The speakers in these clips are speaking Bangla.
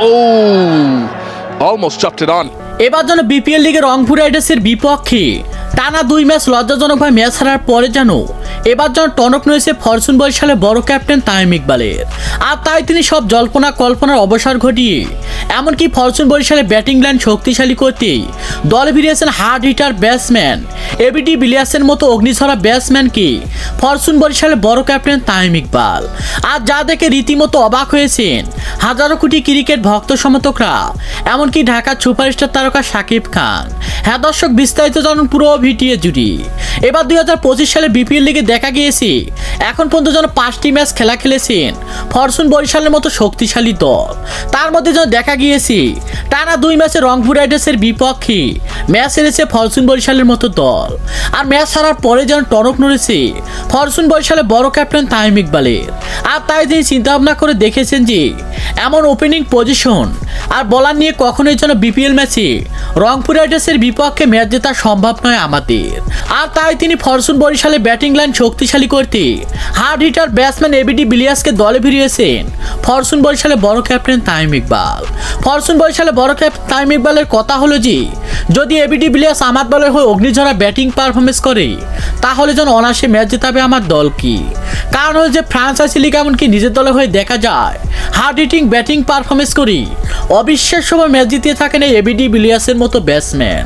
Oh, almost chopped it on. এবার যেন বিপিএল লিগে রংপুর রাইডার্সের বিপক্ষে টানা দুই ম্যাচ লজ্জাজনকভাবে ম্যাচ হারার পরে যেন এবার যেন টনক নয়েছে ফরচুন বরিশালের বড় ক্যাপ্টেন তামিম ইকবালের আর তাই তিনি সব জল্পনা কল্পনার অবসর ঘটিয়ে এমনকি ফরচুন বরিশালে ব্যাটিং লাইন শক্তিশালী করতেই দলে ফিরিয়েছেন হার্ড হিটার ব্যাটসম্যান। এবিডি বিলিয়াসের মতো অগ্নিঝরা ব্যাটসম্যানকে ফরচুন বরিশালের বড় ক্যাপ্টেন তামিম ইকবাল। আর যা দেখে রীতিমতো অবাক হয়েছেন হাজারো কোটি ক্রিকেট ভক্ত সমর্থকরা। এমনকি ঢাকার সুপারস্টার তারকা শাকিব খান। হ্যাঁ দর্শক, বিস্তারিত জানুন পুরো ভিটিএ জুড়ি। এবার দুই হাজার পঁচিশ সালে বিপিএল লিগে দেখা গিয়েছে, এখন পর্যন্ত যেন পাঁচটি ম্যাচ খেলা খেলেছেন ফরচুন বরিশালের মতো শক্তিশালী দল। তার মধ্যে যেন দেখা গিয়েছে টানা দুই ম্যাচে রংপুর রাইডার্সের বিপক্ষে। ম্যাচ হেরেছে ফরচুন বরিশালের মতো দল। আর ম্যাচ হারার পরে যেন টনক নড়েছে, ফরচুন বরিশালের বড় ক্যাপ্টেন তাহিম ইকবালের। আর তাই তিনি চিন্তা ভাবনা করে দেখেছেন যে, এমন ওপেনিং পজিশন আর বলার নিয়ে কখনোই যেন বিপিএল ম্যাচে রংপুর রাইডার্সের বিপক্ষে ম্যাচ জেতা সম্ভব নয় আমাদের। আর তাই তিনি ফরচুন বরিশালে ব্যাটিং লাইন শক্তিশালী করতে হার্ড হিটার ব্যাটসম্যান এবিডি বিলিয়াসকে দলে ফিরিয়েছেন ফরচুন বরিশালে বড় ক্যাপ্টেন তামিম ইকবাল। ফরচুন বরিশালে বড় ক্যাপ্টেন তামিম ইকবালের কথা হলো যে, যদি এবিডি বিলিয়াস আমার দলের হয়ে অগ্নিঝরা ব্যাটিং পারফরমেন্স করে, তাহলে যেন অনায়াসে ম্যাচ জেতাবে আমার দল কি? কারণ হল যে ফ্রান্সাইসি লিগ এমনকি নিজের দলে হয়ে দেখা যায়, হার্ড হিটিং ব্যাটিং পারফরমেন্স করি অবিশ্বাস্যভাবে ম্যাচ জিতিয়ে থাকেন এই এবিডি বিলিয়াসের মতো ব্যাটসম্যান।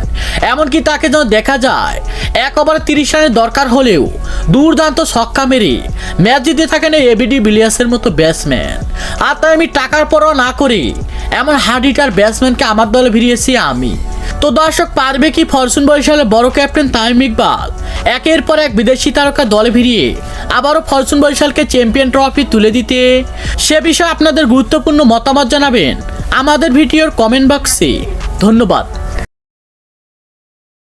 এমনকি তাকে যেন দেখা যায়, এক ওভারে তিরিশ রানের দরকার হলেও দুর্দান্ত ছক্কা মেরে ম্যাচ জিতে থাকেন এই এবিডি বিলিয়াসের মতো ব্যাটসম্যান। আর তাই আমি টাকার পরোয়া না করে এমন হাডিটার ব্যাটসম্যানকে আমার দলে ভিড়িয়েছি আমি। তো দর্শক, পারবে কি ফরচুন বরিশালের বড় ক্যাপ্টেন তামিম ইকবাল? একের পর এক বিদেশি তারকা দলে ভিড়িয়ে আবারও ফরচুন বরিশালকে চ্যাম্পিয়ন ট্রফি তুলে দিতে। সে বিষয়ে আপনাদের গুরুত্বপূর্ণ মতামত জানাবেন আমাদের ভিডিওর কমেন্ট বক্সে। ধন্যবাদ।